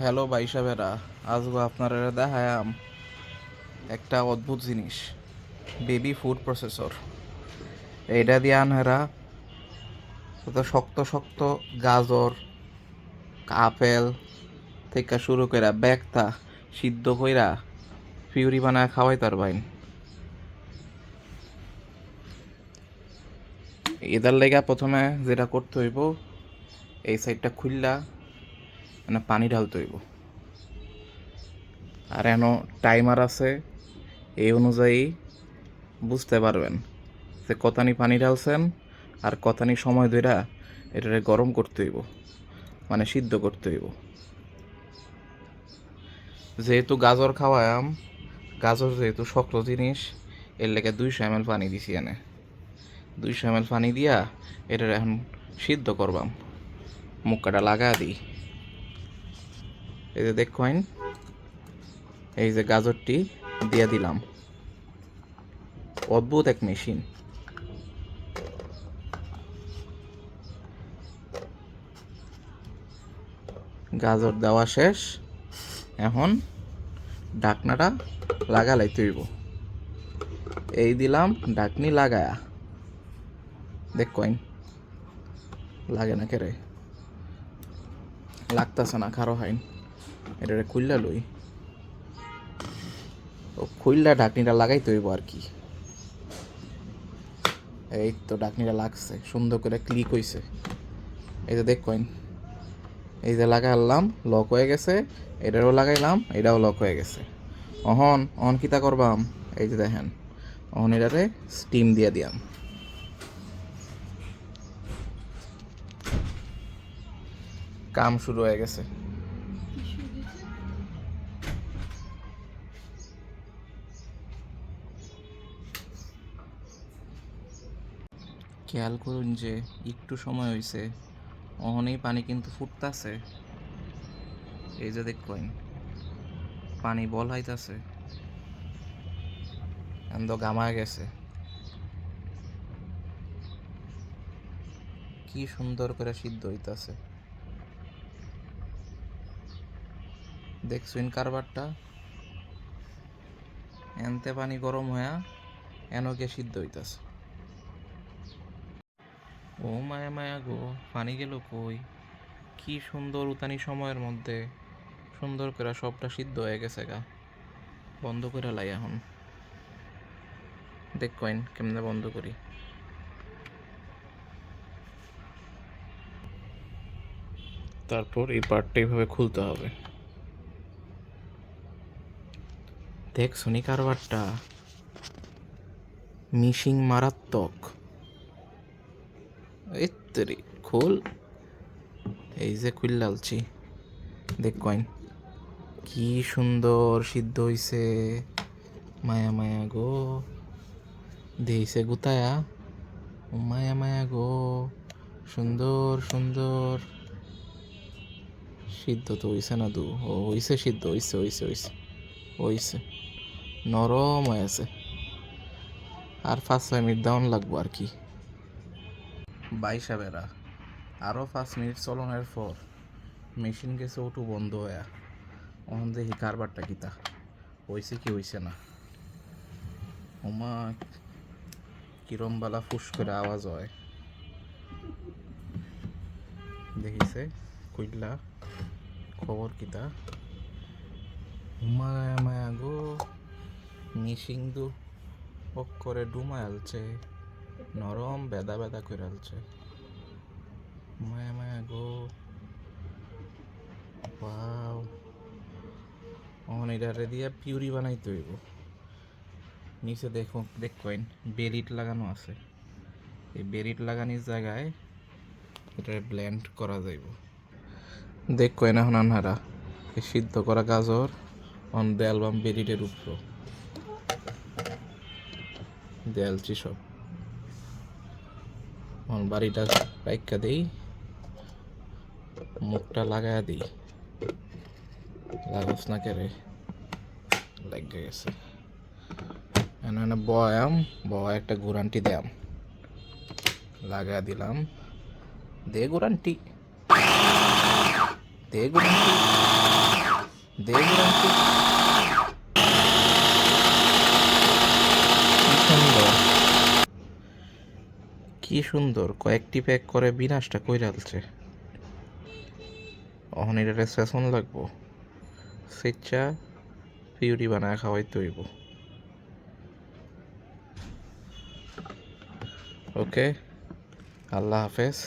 Hello বাইসাবেরা আজকে আপনারা দেখায়াম একটা অদ্ভুত জিনিস, বেবি ফুড প্রসেসর। এইটা দিয়ে আনহারা, কত শক্ত শক্ত গাজর, আপেল থেকে শুরু করে ব্যাগটা সিদ্ধ কইরা পিউরি বানায় খাওয়াই তার বাইন। এটার লেগা প্রথমে যেটা করতে হইব, এই সাইডটা খুললা মানে পানি ঢালতে হইব আর এন টাইমার আছে, এই অনুযায়ী বুঝতে পারবেন যে কতানি পানি ঢালছেন আর কতানি সময় ধইরা এটারে গরম করতে হইব মানে সিদ্ধ করতে হইব। যেহেতু গাজর খাওয়ায়াম, গাজর যেহেতু শক্ত জিনিস, এর লেগে দুইশো এম পানি দিছি এনে। দুইশো এম পানি দিয়া এটার এখন সিদ্ধ করবাম। মুখটা লাগা দিই। এই যে দেখুন এই যে গাজরটি দিয়ে দিলাম। অদ্ভুত এক মেশিন। গাজর দেওয়া শেষ। এখন ডাকনাটা লাগালাই তুইব এই দিলাম ডাকনি লাগায়া। দেখ কইন লাগে না কেরে? লাগতাছে না, খারো হাইন এটারে খুললা লই। ও খুললা ঢাকনিটা লাগাই তৈব আর কি। এই তো ঢাকনিটা লাগছে, সুন্দর করে ক্লিক হইছে। এই যে দেখ কইন এই যে লাগাইলাম লক হয়ে গেছে, এটারও লাগাইলাম, এটাও লক হয়ে গেছে। অহন অহন কিতা করবাম? এই যে দেখেন, অহন এটারে স্টিম দিয়ে দিয়াম। কাম শুরু হয়ে গেছে। খেয়াল করুন যে একটু সময় হয়েছে অহনেই পানি কিন্তু ফুটতাছে। এই যে দেখবেন পানি বল হাইতাছে এন্দ গামা গেছে। কি সুন্দর করে সিদ্ধ হইতাছে। দেখছুন কারবারটা? এনতে পানি গরম হইয়া এনকে সিদ্ধ হইতাছে। ও মায়া মায়া গো পানি গেল কই? কি সুন্দর উতানি সময়ের মধ্যে সুন্দর করে সবটা সিদ্ধ হয়ে গেছে গা। বন্ধ করে লাই এখন। দেখ কইন কেমনে বন্ধ করি? তারপর এই পার্টটা এইভাবে খুলতে হবে। দেখ শুনি কারবারটা। মিশিং মারাত্মক। এই তেরি খোল। এই যে খুললালছি দেখ কইন কি সুন্দর সিদ্ধ হইছে। মায়া মায়া গো। দিয়েছে গুতায়া। মায়া মায়া গো। সুন্দর সুন্দর। সিদ্ধ তো হইছে না দু? ও, হইছে সিদ্ধ, হইছে হইছে হইছে। হইছে। নরম হয়েছে আর পাঁচ, ছয় মিনিট দাউন লাগবো আর কি। বাইশা বেড়া। আরও পাঁচ মিনিট চলনের পর মেশিন গেছে ওটু বন্ধ হয়ে ওখান দেখি কারবারটা কিতা। হইছে কি হইছে না। ওমা, কিরম বালা ফুস করে আওয়াজ হয়। দেখিছে? কইলা, খবর কিতা? মায়া মায়া গো মিশিং দু ওক করে ডুমা আলছে নরম বেদা বেদা করে আলছে। মায়া মায়া গো। ওয়াও। অন এটারে দিয়া পিউরি বানাইতে হইব। নিচে দেখো দেখবেন বেরিট লাগানো আছে। এই বেরিট লাগানোর জায়গায় এটা ব্লেন্ড করা যাইব। দেখবেন এখন আনহারা। এই সিদ্ধ করা গাজর অন দেয়ালবাম বেরিটের উপর। দেয়ালছি সব। অন বাড়িটা রাইকা দেই, মুখটা লাগায়া দিই। লাগাস না কেরে লাগে গেছে। এনে বয়াম, বয়া একটা গুরান্টি দেয়াম। লাগা দিলাম। দে গুরান্টি দে গুরান্টি দেখলাম কি কি সুন্দর কি সুন্দর, কয়েকটি প্যাক করে বিনাশটা কইরালছে অহন এটা সেশন লাগবো। স্বেচ্ছা পিউরি বানায় খাওয়াই তৈব ওকে, আল্লাহ হাফেজ।